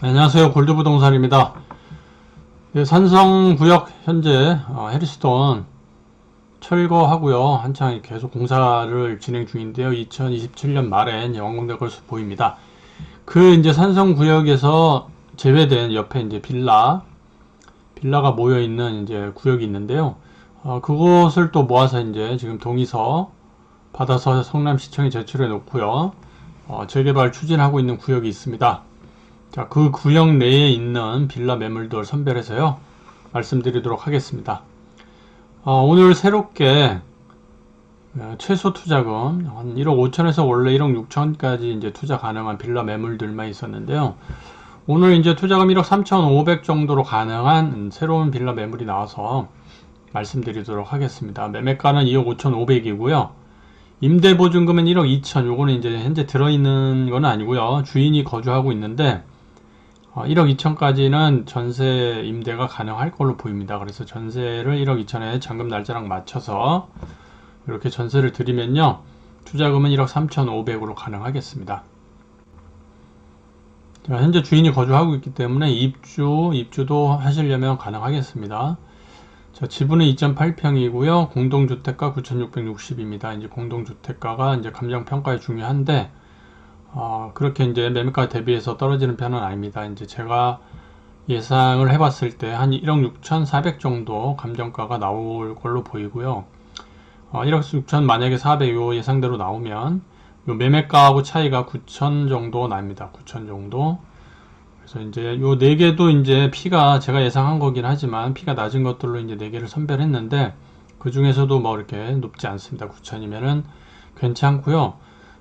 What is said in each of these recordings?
안녕하세요. 골드부동산입니다. 네, 산성구역 현재 어, 해리스톤 철거하고요. 한창 계속 공사를 진행 중인데요. 2027년 말에 이제 완공될 것으로 보입니다. 그 이제 산성구역에서 제외된 옆에 이제 빌라, 빌라가 모여 있는 이제 구역이 있는데요. 어, 그곳을 또 모아서 이제 지금 동의서 받아서 성남시청에 제출해 놓고요. 어, 재개발 추진하고 있는 구역이 있습니다. 자, 그 구역 내에 있는 빌라 매물들 선별해서요. 말씀드리도록 하겠습니다. 어, 오늘 새롭게 어, 최소 투자금 한 1억 5천에서 원래 1억 6천까지 이제 투자 가능한 빌라 매물들만 있었는데요. 오늘 이제 투자금 1억 3천5백 정도로 가능한 새로운 빌라 매물이 나와서 말씀드리도록 하겠습니다. 매매가는 2억 5천5백이고요. 임대보증금은 1억 2천, 요거는 이제 현재 들어있는 건 아니고요. 주인이 거주하고 있는데, 어, 1억 2천까지는 전세 임대가 가능할 걸로 보입니다. 그래서 전세를 1억 2천에 잔금 날짜랑 맞춰서 이렇게 전세를 드리면요. 투자금은 1억 3천5백으로 가능하겠습니다. 자, 현재 주인이 거주하고 있기 때문에 입주, 입주도 하시려면 가능하겠습니다. 자, 지분은 2.8평이고요. 공동주택가 9,660입니다. 이제 공동주택가가 이제 감정평가에 중요한데, 어, 그렇게 이제 매매가 대비해서 떨어지는 편은 아닙니다. 이제 제가 예상을 해봤을 때 한 1억 6,400 정도 감정가가 나올 걸로 보이고요. 어, 1억 6천 만약에 400 요 예상대로 나오면 요 매매가하고 차이가 9천 정도 납니다. 9천 정도. 그래서 이제 요 네 개도 이제 피가 제가 예상한 거긴 하지만 피가 낮은 것들로 이제 네 개를 선별했는데 그 중에서도 뭐 이렇게 높지 않습니다. 9천이면은 괜찮고요.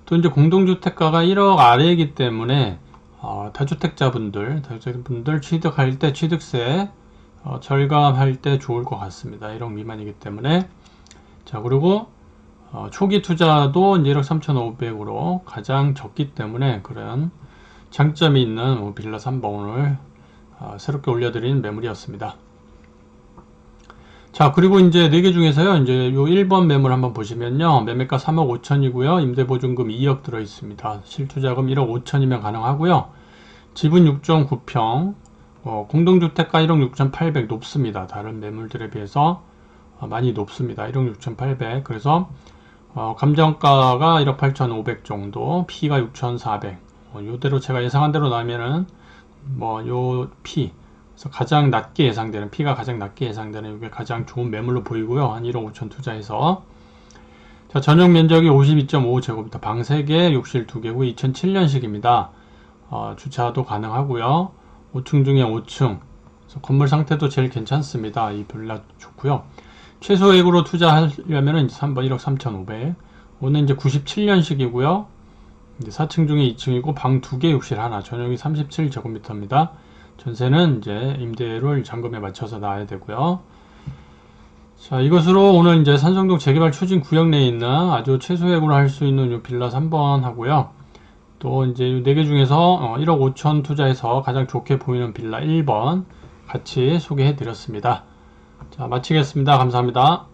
또 이제 공동주택가가 1억 아래이기 때문에 어, 다주택자분들, 다주택자분들 취득할 때 취득세 어, 절감할 때 좋을 것 같습니다. 1억 미만이기 때문에 자 그리고 어, 초기 투자도 이제 1억 3,500으로 가장 적기 때문에 그런 장점이 있는 뭐 빌라 3번을 어, 새롭게 올려드린 매물이었습니다. 자, 그리고 이제 4개 중에서요, 이제 요 1번 매물 한번 보시면요, 매매가 3억 5천이고요, 임대보증금 2억 들어 있습니다. 실투자금 1억 5천이면 가능하고요, 지분 6.9평, 어, 공동주택가 1억 6,800 높습니다. 다른 매물들에 비해서 어, 많이 높습니다. 1억 6,800. 그래서 어, 감정가가 1억 8,500 정도, P가 6,400. 어, 요대로 제가 예상한 대로 나면은 뭐 요 P 그래서 가장 낮게 예상되는 P가 가장 낮게 예상되는 이게 가장 좋은 매물로 보이고요. 한 1억 5천 투자해서 자 전용 면적이 52.5제곱미터 방 3개, 욕실 2개고 2007년식입니다. 어, 주차도 가능하고요. 5층 중에 5층 그래서 건물 상태도 제일 괜찮습니다. 이 빌라 좋고요. 최소액으로 투자하려면은 이제 3번 1억 3,500 오늘 이제 97년식이고요. 이제 4층 중에 2층이고 방 2개 욕실 하나 전용이 37제곱미터입니다. 전세는 이제 임대료를 잔금에 맞춰서 나와야 되고요. 자, 이것으로 오늘 이제 산성동 재개발 추진 구역 내에 있는 아주 최소액으로 할 수 있는 요 빌라 3번 하고요. 또 이제 4개 중에서 1억 5천 투자해서 가장 좋게 보이는 빌라 1번 같이 소개해 드렸습니다. 자, 마치겠습니다. 감사합니다.